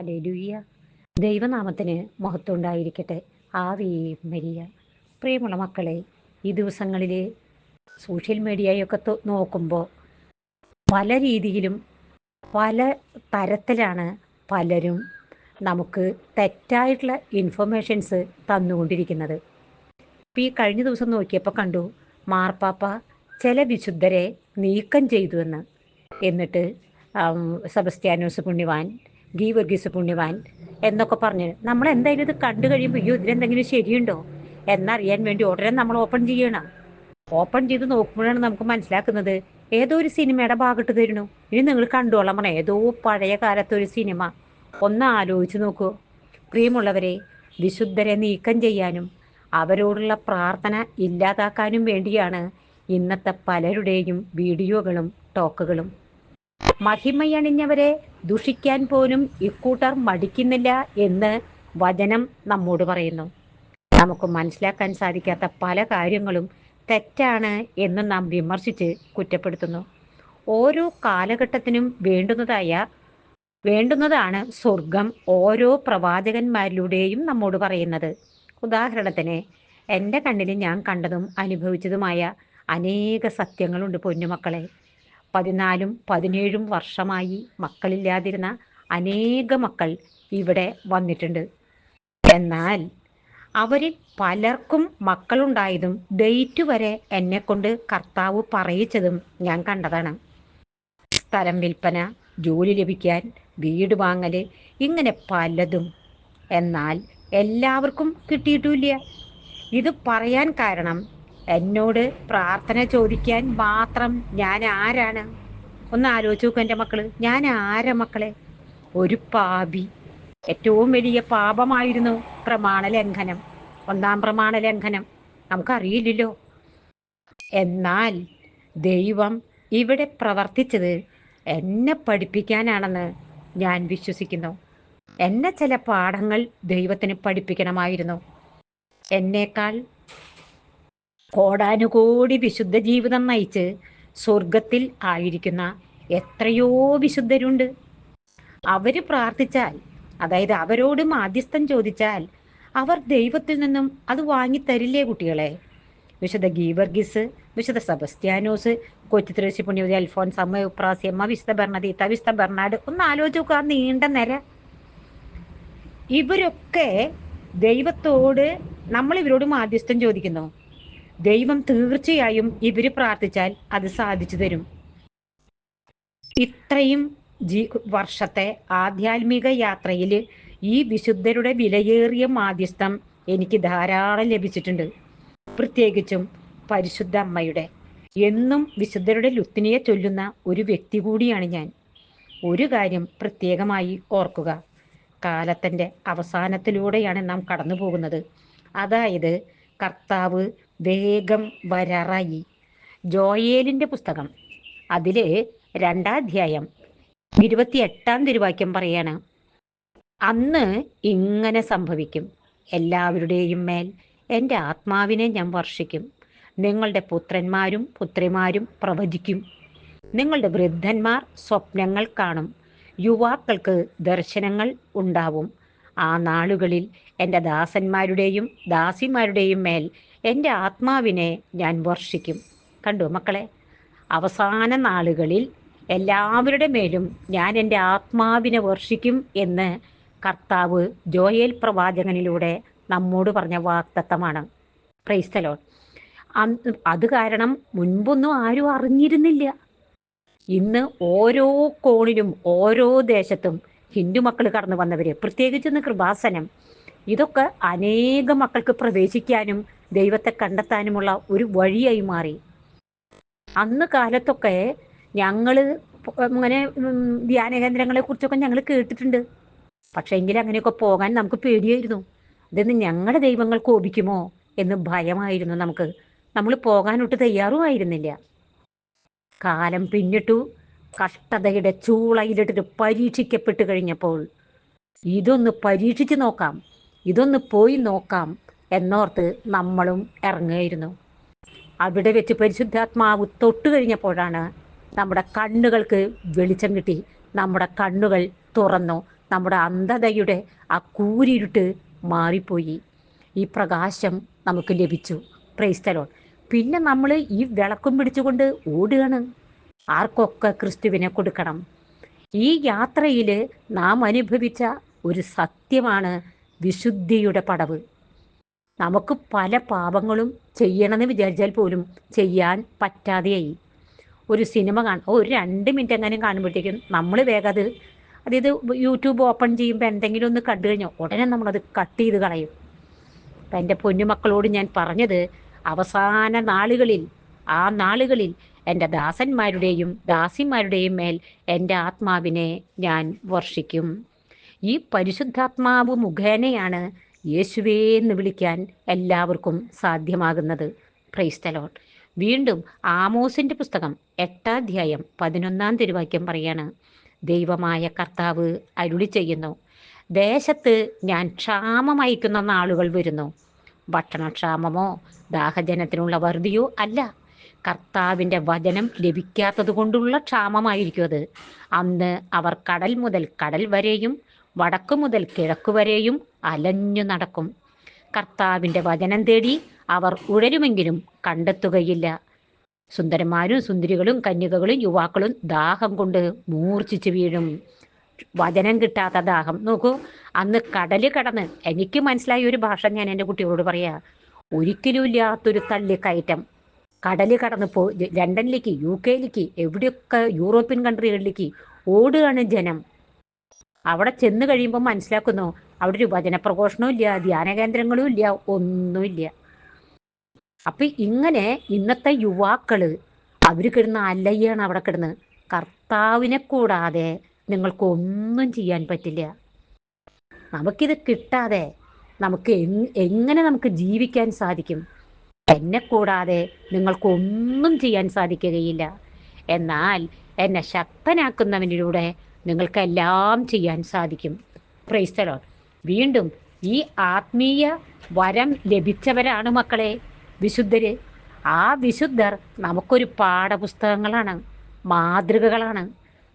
Hallelujah ദൈവനാമത്തിന് മഹത്വമുണ്ടായിരിക്കട്ടെ. Ave Maria. പ്രിയമുള്ള മക്കളെ ഈ ദിവസങ്ങളിൽ സോഷ്യൽ മീഡിയയൊക്കെ നോക്കുമ്പോൾ പല രീതിയിലും പല തരത്തിലാണ് പലരും നമുക്ക് തെറ്റായിട്ടുള്ള ഇൻഫർമേഷൻസ് തന്നുകൊണ്ടിരിക്കുന്നത്. ഇപ്പം ഈ കഴിഞ്ഞ ദിവസം നോക്കിയപ്പോൾ കണ്ടു മാർപ്പാപ്പ ചില വിശുദ്ധരെ നീക്കം ചെയ്തു എന്ന് എന്നിട്ട് സെബസ്ത്യാനോസ് പുണ്യവാൻ ഗീവർഗീസ് പുണ്യവാൻ എന്നൊക്കെ പറഞ്ഞു നമ്മൾ എന്തായാലും ഇത് കണ്ടു കഴിയുമ്പോൾ അയ്യോ ഇതിലെന്തെങ്കിലും ശരിയുണ്ടോ? എന്നറിയാൻ വേണ്ടി ഉടനെ നമ്മൾ ഓപ്പൺ ചെയ്യണം. ഓപ്പൺ ചെയ്ത് നോക്കുമ്പോഴാണ് നമുക്ക് മനസ്സിലാക്കുന്നത് ഏതോ ഒരു സിനിമയുടെ ഭാഗത്ത് തരുന്നു. ഇനി നിങ്ങൾ കണ്ടോളാം പറഞ്ഞ ഏതോ പഴയ കാലത്തെ ഒരു സിനിമ. ഒന്ന് ആലോചിച്ച് നോക്കൂ. പ്രിയമുള്ളവരെ വിശുദ്ധരെ നീക്കം ചെയ്യാനും അവരോടുള്ള പ്രാർത്ഥന ഇല്ലാതാക്കാനും വേണ്ടിയാണ് ഇന്നത്തെ പലരുടെയും വീഡിയോകളും ടോക്കുകളും. മഹിമയണിഞ്ഞവരെ ദുഷിക്കാൻ പോലും ഇക്കൂട്ടർ മടിക്കുന്നില്ല എന്ന് വചനം നമ്മോട് പറയുന്നു. നമുക്ക് മനസ്സിലാക്കാൻ സാധിക്കാത്ത പല കാര്യങ്ങളും തെറ്റാണ് എന്ന് നാം വിമർശിച്ച് കുറ്റപ്പെടുത്തുന്നു. ഓരോ കാലഘട്ടത്തിനും വേണ്ടുന്നതായ വേണ്ടുന്നതാണ് സ്വർഗം ഓരോ പ്രവാചകന്മാരിലൂടെയും നമ്മോട് പറയുന്നത്. ഉദാഹരണത്തിന് എന്റെ കണ്ണിൽ ഞാൻ കണ്ടതും അനുഭവിച്ചതുമായ അനേക സത്യങ്ങളുണ്ട് പൊന്നുമക്കളെ. പതിനാലും പതിനേഴും വർഷമായി മക്കളില്ലാതിരുന്ന അനേക മക്കൾ ഇവിടെ വന്നിട്ടുണ്ട്. എന്നാൽ അവരിൽ പലർക്കും മക്കളുണ്ടായതും ഡേറ്റ് വരെ എന്നെ കൊണ്ട് കർത്താവ് പറയിച്ചതും ഞാൻ കണ്ടതാണ്. സ്ഥലം വിൽപ്പന ജോലി ലഭിക്കാൻ വീട് വാങ്ങൽ ഇങ്ങനെ പലതും. എന്നാൽ എല്ലാവർക്കും കിട്ടിയിട്ടുമില്ല. ഇത് പറയാൻ കാരണം എന്നോട് പ്രാർത്ഥന ചോദിക്കാൻ മാത്രം ഞാൻ ആരാണ്? ഒന്ന് ആലോചിച്ച് നോക്കൂ എന്റെ മക്കൾ. ഞാൻ ആരാ മക്കളെ? ഒരു പാപി. ഏറ്റവും വലിയ പാപമായിരുന്നു പ്രമാണ ലംഘനം ഒന്നാം പ്രമാണ ലംഘനം നമുക്കറിയില്ലല്ലോ. എന്നാൽ ദൈവം ഇവിടെ പ്രവർത്തിച്ചത് എന്നെ പഠിപ്പിക്കാനാണെന്ന് ഞാൻ വിശ്വസിക്കുന്നു. എന്നെ ചില പാഠങ്ങൾ ദൈവത്തിന് പഠിപ്പിക്കണമായിരുന്നു. എന്നേക്കാൾ കോടാനുകോടി വിശുദ്ധ ജീവിതം നയിച്ച് സ്വർഗത്തിൽ ആയിരിക്കുന്ന എത്രയോ വിശുദ്ധരുണ്ട്. അവർ പ്രാർത്ഥിച്ചാൽ അതായത് അവരോട് മാധ്യസ്ഥം ചോദിച്ചാൽ അവർ ദൈവത്തിൽ നിന്നും അത് വാങ്ങിത്തരില്ലേ കുട്ടികളെ? വിശുദ്ധ ഗീവർഗിസ് വിശുദ്ധ സെബസ്ത്യാനോസ് തൃശ്ശി പുണ്യവതി അൽഫോൻസ് അമ്മ ഉപ്രാസിയമ്മ വിശുദ്ധ ഭരണതി വിശുദ്ധ ബർണാഡ് ഒന്ന് ആലോചിച്ച് നോക്കുക നീണ്ട നിര. ഇവരൊക്കെ ദൈവത്തോട് നമ്മൾ ഇവരോട് മാധ്യസ്ഥം ചോദിക്കുന്നു. ദൈവം തീർച്ചയായും ഇവർ പ്രാർത്ഥിച്ചാൽ അത് സാധിച്ചു തരും. ഇത്രയും ജീ വർഷത്തെ ആധ്യാത്മിക യാത്രയിൽ ഈ വിശുദ്ധരുടെ വിലയേറിയ മാധ്യസ്ഥം എനിക്ക് ധാരാളം ലഭിച്ചിട്ടുണ്ട്. പ്രത്യേകിച്ചും പരിശുദ്ധ അമ്മയുടെ. എന്നും വിശുദ്ധരുടെ ലുത്തിനിയെ ചൊല്ലുന്ന ഒരു വ്യക്തി കൂടിയാണ് ഞാൻ. ഒരു കാര്യം പ്രത്യേകമായി ഓർക്കുക. കാലത്തിന്റെ അവസാനത്തിലൂടെയാണ് നാം കടന്നു പോകുന്നത് അതായത് കർത്താവ് വേഗം വരറായി. ജോയേലിന്റെ പുസ്തകം. അതിൽ രണ്ടാധ്യായം. ഇരുപത്തിയെട്ടാം തിരുവാക്യം പറയാണ്. അന്ന് ഇങ്ങനെ സംഭവിക്കും. എല്ലാവരുടെയും മേൽ എന്റെ ആത്മാവിനെ ഞാൻ വർഷിക്കും. നിങ്ങളുടെ പുത്രന്മാരും പുത്രിമാരും പ്രവചിക്കും. നിങ്ങളുടെ വൃദ്ധന്മാർ സ്വപ്നങ്ങൾ കാണും. യുവാക്കൾക്ക് ദർശനങ്ങൾ ഉണ്ടാവും. ആ നാളുകളിൽ എന്റെ ദാസന്മാരുടെയും ദാസിമാരുടെയും മേൽ എന്റെ ആത്മാവിനെ ഞാൻ വർഷിക്കും. കണ്ടു മക്കളെ? അവസാന നാളുകളിൽ എല്ലാവരുടെ മേലും ഞാൻ എന്റെ ആത്മാവിനെ വർഷിക്കും എന്ന് കർത്താവ് ജോയേൽ പ്രവാചകനിലൂടെ നമ്മോട് പറഞ്ഞ വാക്തത്വമാണ് ക്രൈസ്തലോൺ അത് കാരണം മുൻപൊന്നും ആരും അറിഞ്ഞിരുന്നില്ല. ഇന്ന് ഓരോ കോണിലും ഓരോ ദേശത്തും ഹിന്ദു മക്കൾ കടന്നു വന്നവര് പ്രത്യേകിച്ച് ഇന്ന് കൃപാസനം ഇതൊക്കെ അനേക മക്കൾക്ക് പ്രവേശിക്കാനും ദൈവത്തെ കണ്ടെത്താനുമുള്ള ഒരു വഴിയായി മാറി. അന്ന് കാലത്തൊക്കെ ഞങ്ങൾ അങ്ങനെ ധ്യാന കേന്ദ്രങ്ങളെ കുറിച്ചൊക്കെ ഞങ്ങൾ കേട്ടിട്ടുണ്ട്. പക്ഷെ എങ്കിൽ അങ്ങനെയൊക്കെ പോകാൻ നമുക്ക് പേടിയായിരുന്നു. ഇതെന്ന് ഞങ്ങളുടെ ദൈവങ്ങൾ കോപിക്കുമോ എന്ന് ഭയമായിരുന്നു നമുക്ക്. നമ്മൾ പോകാനൊട്ട് തയ്യാറുമായിരുന്നില്ല. കാലം പിന്നിട്ടു കഷ്ടതയുടെ ചൂളയിലിട്ടിട്ട് പരീക്ഷിക്കപ്പെട്ട് കഴിഞ്ഞപ്പോൾ ഇതൊന്ന് പരീക്ഷിച്ച് നോക്കാം. ഇതൊന്ന് പോയി നോക്കാം. എന്നോർത്ത് നമ്മളും ഇറങ്ങുകയായിരുന്നു. അവിടെ വെച്ച് പരിശുദ്ധാത്മാവ് തൊട്ട് കഴിഞ്ഞപ്പോഴാണ് നമ്മുടെ കണ്ണുകൾക്ക് വെളിച്ചം കിട്ടി. നമ്മുടെ കണ്ണുകൾ തുറന്നു. നമ്മുടെ അന്ധതയുടെ ആ കൂരിരുട്ട് മാറിപ്പോയി. ഈ പ്രകാശം നമുക്ക് ലഭിച്ചു. പ്രൈസ്തലോൺ പിന്നെ നമ്മൾ ഈ വിളക്കും പിടിച്ചുകൊണ്ട് ഓടുകയാണ്. ആർക്കൊക്കെ ക്രിസ്തുവിനെ കൊടുക്കണം? ഈ യാത്രയിൽ നാം അനുഭവിച്ച ഒരു സത്യമാണ് വിശുദ്ധിയുടെ പടവ്. നമുക്ക് പല പാപങ്ങളും ചെയ്യണമെന്ന് വിചാരിച്ചാൽ പോലും ചെയ്യാൻ പറ്റാതെയായി. ഒരു സിനിമ കാണും ഒരു രണ്ട് മിനിറ്റ് എങ്ങാനും കാണുമ്പോഴത്തേക്കും നമ്മൾ വേഗം അത് അതായത് യൂട്യൂബ് ഓപ്പൺ ചെയ്യുമ്പോൾ എന്തെങ്കിലും ഒന്ന് കണ്ടു കഴിഞ്ഞാൽ ഉടനെ നമ്മളത് കട്ട് ചെയ്ത് കളയും. അപ്പം എന്റെ പൊന്നുമക്കളോട് ഞാൻ പറഞ്ഞത് അവസാന നാളുകളിൽ ആ നാളുകളിൽ എന്റെ ദാസന്മാരുടെയും ദാസിമാരുടെയും മേൽ എന്റെ ആത്മാവിനെ ഞാൻ വർഷിക്കും. ഈ പരിശുദ്ധാത്മാവ് മുഖേനയാണ് യേശുവേ എന്ന് വിളിക്കാൻ എല്ലാവർക്കും സാധ്യമാകുന്നത്. ക്രൈസ്തലോൺ വീണ്ടും ആമോസിന്റെ പുസ്തകം എട്ടാധ്യായം പതിനൊന്നാം തിരുവാക്യം പറയാണ്. ദൈവമായ കർത്താവ് അരുളി ചെയ്യുന്നു. ദേശത്ത് ഞാൻ ക്ഷാമം അയക്കുന്ന നാളുകൾ വരുന്നു. ഭക്ഷണക്ഷാമമോ ദാഹജനത്തിനുള്ള വറുതിയോ അല്ല. കർത്താവിന്റെ വചനം ലഭിക്കാത്തത് കൊണ്ടുള്ള ക്ഷാമമായിരിക്കും അത്. അന്ന് അവർ കടൽ മുതൽ കടൽ വരെയും വടക്കു മുതൽ കിഴക്കുവരെയും അലഞ്ഞു നടക്കും. കർത്താവിന്റെ വചനം തേടി അവർ ഉഴരുമെങ്കിലും കണ്ടെത്തുകയില്ല. സുന്ദരന്മാരും സുന്ദരികളും കന്യകകളും യുവാക്കളും ദാഹം കൊണ്ട് മൂർച്ഛിച്ച് വീഴും. വചനം കിട്ടാത്ത ദാഹം. നോക്കൂ അന്ന് കടൽ കടന്ന് എനിക്ക് മനസ്സിലായ ഒരു ഭാഷ ഞാൻ എന്റെ കുട്ടികളോട് പറയാ. ഒരിക്കലും ഇല്ലാത്തൊരു തള്ളിക്കയറ്റം കടൽ കടന്ന് പോ ലണ്ടനിലേക്ക് യു കെയിലേക്ക് എവിടെയൊക്കെ യൂറോപ്യൻ കൺട്രികളിലേക്ക് ഓടുകയാണ് ജനം. അവിടെ ചെന്ന് കഴിയുമ്പോൾ മനസ്സിലാക്കുന്നു അവിടെ ഒരു വചനപ്രഘോഷണവും ഇല്ല ധ്യാന കേന്ദ്രങ്ങളും ഇല്ല ഒന്നുമില്ല. അപ്പൊ ഇങ്ങനെ ഇന്നത്തെ യുവാക്കൾ അവർ കിടന്ന് അല്ലയ്യാണ് അവിടെ കിടന്ന്. കർത്താവിനെ കൂടാതെ നിങ്ങൾക്ക് ഒന്നും ചെയ്യാൻ പറ്റില്ല. നമുക്കിത് കിട്ടാതെ നമുക്ക് എങ്ങനെ നമുക്ക് ജീവിക്കാൻ സാധിക്കും? എന്നെ കൂടാതെ നിങ്ങൾക്ക് ഒന്നും ചെയ്യാൻ സാധിക്കുകയില്ല. എന്നാൽ എന്നെ ശക്തനാക്കുന്നവനിലൂടെ നിങ്ങൾക്കെല്ലാം ചെയ്യാൻ സാധിക്കും. പ്രൈസ്തലോ വീണ്ടും ഈ ആത്മീയ വരം ലഭിച്ചവരാണ് മക്കളെ വിശുദ്ധര്. ആ വിശുദ്ധർ നമുക്കൊരു പാഠപുസ്തകങ്ങളാണ് മാതൃകകളാണ്.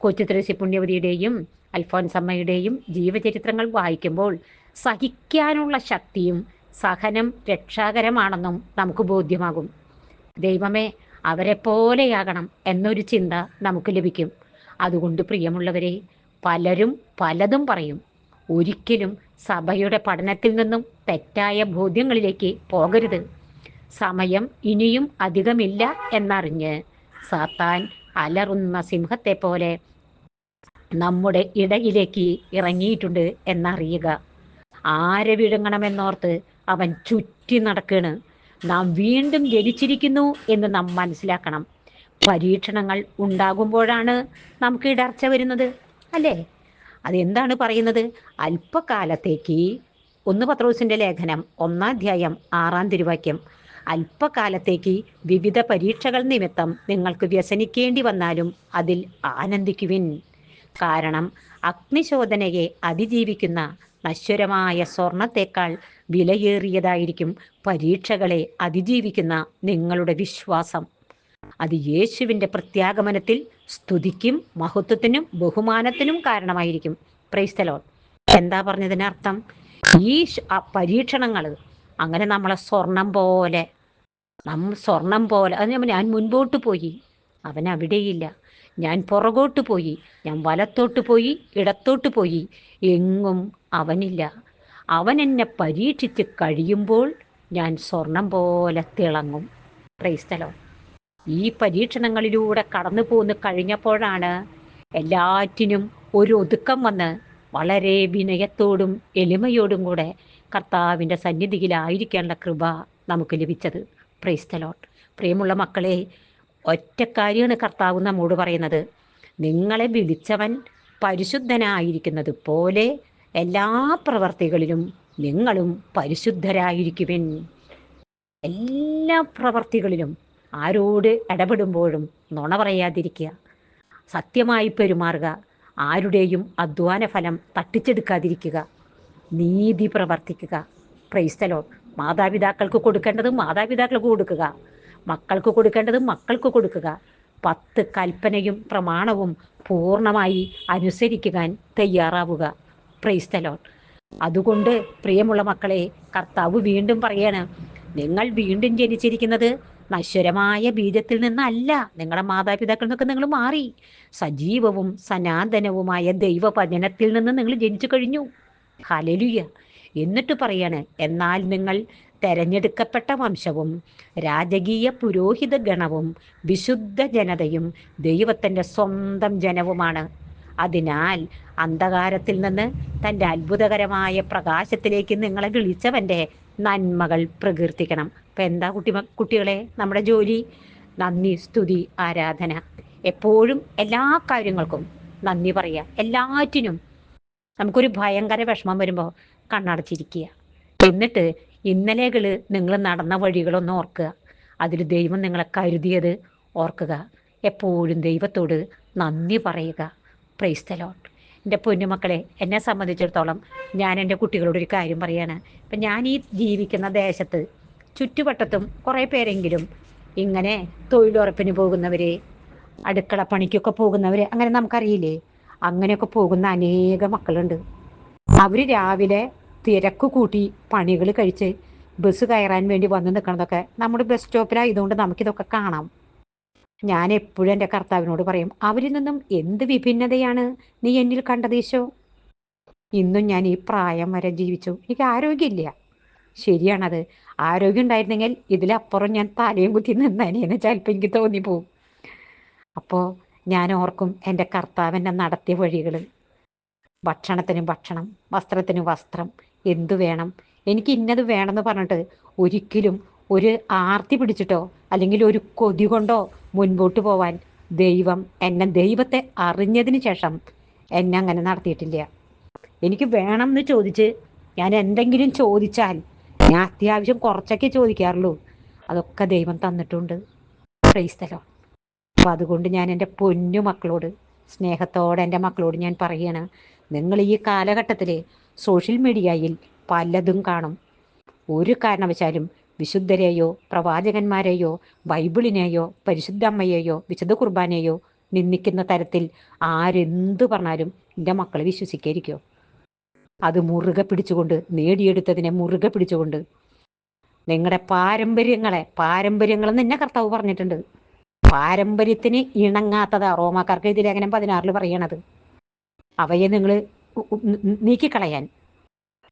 കൊച്ചുത്രേസി പുണ്യവതിയുടെയും അൽഫോൻസമ്മയുടെയും ജീവചരിത്രങ്ങൾ വായിക്കുമ്പോൾ സഹിക്കാനുള്ള ശക്തിയും സഹനം രക്ഷാകരമാണെന്നും നമുക്ക് ബോധ്യമാകും. ദൈവമേ അവരെപ്പോലെയാകണം എന്നൊരു ചിന്ത നമുക്ക് ലഭിക്കും. അതുകൊണ്ട് പ്രിയമുള്ളവരെ പലരും പലതും പറയും. ഒരിക്കലും സഭയുടെ പഠനത്തിൽ നിന്നും തെറ്റായ ബോധ്യങ്ങളിലേക്ക് പോകരുത്. സമയം ഇനിയും അധികമില്ല എന്നറിഞ്ഞ് സാത്താൻ അലറുന്ന സിംഹത്തെ പോലെ നമ്മുടെ ഇടയിലേക്ക് ഇറങ്ങിയിട്ടുണ്ട് എന്നറിയുക. ആരെ വിഴുങ്ങണമെന്നോർത്ത് അവൻ ചുറ്റി നടക്കണ് നാം വീണ്ടും ജനിച്ചിരിക്കുന്നു എന്ന് നാം മനസ്സിലാക്കണം. പരീക്ഷണങ്ങൾ ഉണ്ടാകുമ്പോഴാണ് നമുക്ക് ഇടർച്ച വരുന്നത് അല്ലേ? അതെന്താണ് പറയുന്നത്? അല്പകാലത്തേക്ക് ഒന്ന് പത്രോസിന്റെ ലേഖനം ഒന്നാധ്യായം ആറാം തിരുവാക്യം. അല്പകാലത്തേക്ക് വിവിധ പരീക്ഷകൾ നിമിത്തം നിങ്ങൾക്ക് വ്യസനിക്കേണ്ടി വന്നാലും അതിൽ ആനന്ദിക്കുവിൻ. കാരണം അഗ്നിശോധനയെ അതിജീവിക്കുന്ന നശ്വരമായ സ്വർണത്തേക്കാൾ വിലയേറിയതായിരിക്കും പരീക്ഷകളെ അതിജീവിക്കുന്ന നിങ്ങളുടെ വിശ്വാസം. അത് യേശുവിന്റെ പ്രത്യാഗമനത്തിൽ സ്തുതിക്കും മഹത്വത്തിനും ബഹുമാനത്തിനും കാരണമായിരിക്കും. പ്രൈസ്തലോൺ എന്താ പറഞ്ഞതിനർത്ഥം ഈ പരീക്ഷണങ്ങൾ അങ്ങനെ നമ്മളെ സ്വർണം പോലെ നം സ്വർണം പോലെ അത് ഞാൻ മുൻപോട്ട് പോയി. അവൻ അവിടെയില്ല. ഞാൻ പുറകോട്ട് പോയി. ഞാൻ വലത്തോട്ട് പോയി ഇടത്തോട്ട് പോയി. എങ്ങും അവനില്ല. അവൻ എന്നെ പരീക്ഷിച്ച് കഴിയുമ്പോൾ ഞാൻ സ്വർണം പോലെ തിളങ്ങും. ക്രൈസ്തലോ ഈ പരീക്ഷണങ്ങളിലൂടെ കടന്നു പോന്ന് കഴിഞ്ഞപ്പോഴാണ് എല്ലാറ്റിനും ഒരു ഒതുക്കം വന്ന് വളരെ വിനയത്തോടും എളിമയോടും കൂടെ കർത്താവിന്റെ സന്നിധിയിലായിരിക്കേണ്ട കൃപ നമുക്ക് ലഭിച്ചത്. പ്രൈസ്തലോട്ട് പ്രിയമുള്ള മക്കളെ ഒറ്റ കാര്യമാണ് കർത്താവ് നമ്മോട് പറയുന്നത്. നിങ്ങളെ വിളിച്ചവൻ പരിശുദ്ധനായിരിക്കുന്നത് പോലെ എല്ലാ പ്രവർത്തികളിലും നിങ്ങളും പരിശുദ്ധരായിരിക്കുവിൻ. എല്ലാ പ്രവർത്തികളിലും ആരോട് ഇടപെടുമ്പോഴും നുണ പറയാതിരിക്കുക. സത്യമായി പെരുമാറുക. ആരുടെയും അധ്വാന ഫലം തട്ടിച്ചെടുക്കാതിരിക്കുക. നീതി പ്രവർത്തിക്കുക. പ്രൈസ്തലോ മാതാപിതാക്കൾക്ക് കൊടുക്കേണ്ടത് മാതാപിതാക്കൾക്ക് കൊടുക്കുക. മക്കൾക്ക് കൊടുക്കേണ്ടത് മക്കൾക്ക് കൊടുക്കുക. പത്ത് കൽപ്പനയും പ്രമാണവും പൂർണമായി അനുസരിക്കാൻ തയ്യാറാവുക. പ്രൈസ്തലോൺ അതുകൊണ്ട് പ്രിയമുള്ള മക്കളെ കർത്താവ് വീണ്ടും പറയാണ് നിങ്ങൾ വീണ്ടും ജനിച്ചിരിക്കുന്നത് നശ്വരമായ ബീജത്തിൽ നിന്നല്ല നിങ്ങളുടെ മാതാപിതാക്കളിൽ നിന്നൊക്കെ നിങ്ങൾ മാറി. സജീവവും സനാതനവുമായ ദൈവവചനത്തിൽ നിന്ന് നിങ്ങൾ ജനിച്ചു കഴിഞ്ഞു. ഹലലുയ എന്നിട്ട് പറയാണ് എന്നാൽ നിങ്ങൾ തെരഞ്ഞെടുക്കപ്പെട്ട വംശവും രാജകീയ പുരോഹിത ഗണവും വിശുദ്ധ ജനതയും ദൈവത്തിന്റെ സ്വന്തം ജനവുമാണ്. അതിനാൽ അന്ധകാരത്തിൽ നിന്ന് തന്റെ അത്ഭുതകരമായ പ്രകാശത്തിലേക്ക് നിങ്ങളെ വിളിച്ചവന്റെ നന്മകൾ പ്രകീർത്തിക്കണം. അപ്പം എന്താ കുട്ടി കുട്ടികളെ? നമ്മുടെ ജോലി? നന്ദി സ്തുതി ആരാധന. എപ്പോഴും എല്ലാ കാര്യങ്ങൾക്കും നന്ദി പറയുക. എല്ലാറ്റിനും നമുക്കൊരു ഭയങ്കര വിഷമം വരുമ്പോൾ കണ്ണടച്ചിരിക്കുക. എന്നിട്ട് ഇന്നലെകൾ നിങ്ങൾ നടന്ന വഴികളൊന്നും ഓർക്കുക. അതിൽ ദൈവം നിങ്ങളെ കരുതിയത് ഓർക്കുക. എപ്പോഴും ദൈവത്തോട് നന്ദി പറയുക. പ്രൈസ്തലോട്ട് എന്റെ പൊന്നുമക്കളെ എന്നെ സംബന്ധിച്ചിടത്തോളം ഞാൻ എന്റെ കുട്ടികളോട് ഒരു കാര്യം പറയാണ്. ഇപ്പം ഞാൻ ഈ ജീവിക്കുന്ന ദേശത്ത് ചുറ്റുവട്ടത്തും കുറേ പേരെങ്കിലും ഇങ്ങനെ തൊഴിലുറപ്പിന് പോകുന്നവർ അടുക്കള പണിക്കൊക്കെ പോകുന്നവർ അങ്ങനെ നമുക്കറിയില്ലേ? അങ്ങനെയൊക്കെ പോകുന്ന അനേക മക്കളുണ്ട്. അവർ രാവിലെ തിരക്ക് കൂട്ടി പണികൾ കഴിച്ച് ബസ് കയറാൻ വേണ്ടി വന്ന് നിൽക്കുന്നതൊക്കെ നമ്മുടെ ബസ് സ്റ്റോപ്പിലായതുകൊണ്ട് നമുക്കിതൊക്കെ കാണാം. ഞാൻ എപ്പോഴും എന്റെ കർത്താവിനോട് പറയും അവരിൽ നിന്നും എന്ത് വിഭിന്നതയാണ് നീ എന്നിൽ കണ്ടതീശോ ഇന്നും ഞാൻ ഈ പ്രായം വരെ ജീവിച്ചു. എനിക്ക് ആരോഗ്യമില്ല. ശരിയാണത്. ആരോഗ്യം ഉണ്ടായിരുന്നെങ്കിൽ ഇതിലപ്പുറം ഞാൻ തലയും കുത്തി നിന്നേനെ ചിലപ്പോൾ എനിക്ക് തോന്നിപ്പോവും. അപ്പോൾ ഞാൻ ഓർക്കും എന്റെ കർത്താവിന്റെ നടത്തിയ വഴികൾ. ഭക്ഷണത്തിന് ഭക്ഷണം വസ്ത്രത്തിന് വസ്ത്രം എന്തു വേണം? എനിക്ക് ഇന്നത് വേണമെന്ന് പറഞ്ഞിട്ട് ഒരിക്കലും ഒരു ആർത്തി പിടിച്ചിട്ടോ അല്ലെങ്കിൽ ഒരു കൊതി കൊണ്ടോ മുൻപോട്ട് പോവാൻ ദൈവം എന്നെ ദൈവത്തെ അറിഞ്ഞതിന് ശേഷം എന്നെ അങ്ങനെ നടത്തിയിട്ടില്ല. എനിക്ക് വേണം എന്ന് ചോദിച്ച് ഞാൻ എന്തെങ്കിലും ചോദിച്ചാൽ ഞാൻ അത്യാവശ്യം കുറച്ചൊക്കെ ചോദിക്കാറുള്ളൂ. അതൊക്കെ ദൈവം തന്നിട്ടുണ്ട്. ക്രൈസ്തലോ അപ്പം അതുകൊണ്ട് ഞാൻ എന്റെ പൊന്നു മക്കളോട് സ്നേഹത്തോടെ എന്റെ മക്കളോട് ഞാൻ പറയുകയാണ് നിങ്ങൾ ഈ കാലഘട്ടത്തിൽ സോഷ്യൽ മീഡിയയിൽ പലതും കാണും. ഒരു കാരണവശാലും വിശുദ്ധരെയോ പ്രവാചകന്മാരെയോ ബൈബിളിനെയോ പരിശുദ്ധ അമ്മയെയോ വിശുദ്ധ കുർബാനയെയോ നിന്ദിക്കുന്ന തരത്തിൽ ആരെന്ത് പറഞ്ഞാലും എന്റെ മക്കൾ വിശ്വസിക്കായിരിക്കോ? അത് മുറുകെ പിടിച്ചുകൊണ്ട് നേടിയെടുത്തതിനെ മുറുകെ പിടിച്ചുകൊണ്ട്. നിങ്ങളുടെ പാരമ്പര്യങ്ങളെ പാരമ്പര്യങ്ങൾ നിന്നെ കർത്താവ് പറഞ്ഞിട്ടുണ്ട്. പാരമ്പര്യത്തിന് ഇണങ്ങാത്തതാ റോമാക്കാർക്ക് ഇതിൽ അങ്ങനെ പതിനാറിൽ പറയണത്. അവയെ നിങ്ങൾ നീക്കിക്കളയാൻ.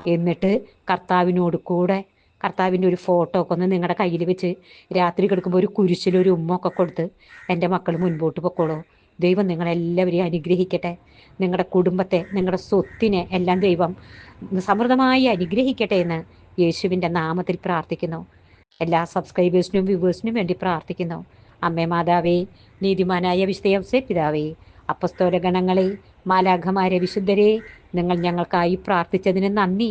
എന്നിട്ട് കർത്താവിനോട് കൂടെ കർത്താവിന്റെ ഒരു ഫോട്ടോ ഒക്കെ ഒന്ന് നിങ്ങളുടെ കയ്യിൽ വെച്ച് രാത്രി കിടക്കുമ്പോൾ ഒരു കുരിശിലൊരു ഉമ്മ ഒക്കെ കൊടുത്ത് എന്റെ മക്കൾ മുൻപോട്ട് പൊക്കോളൂ. ദൈവം നിങ്ങളെല്ലാവരെയും അനുഗ്രഹിക്കട്ടെ. നിങ്ങളുടെ കുടുംബത്തെ നിങ്ങളുടെ സ്വത്തിനെ എല്ലാം ദൈവം സമൃദ്ധമായി അനുഗ്രഹിക്കട്ടെ എന്ന് യേശുവിന്റെ നാമത്തിൽ പ്രാർത്ഥിക്കുന്നു. എല്ലാ സബ്സ്ക്രൈബേഴ്സിനും വ്യൂവേഴ്സിനും വേണ്ടി പ്രാർത്ഥിക്കുന്നു. അമ്മേ മാതാവേ നീതിമാനായ വിശുദ്ധ പിതാവേ അപ്പസ്തോലഗണങ്ങളെ ഗണങ്ങളെ മാലാഖമാരെ വിശുദ്ധരെ നിങ്ങൾ ഞങ്ങൾക്കായി പ്രാർത്ഥിച്ചതിന് നന്ദി.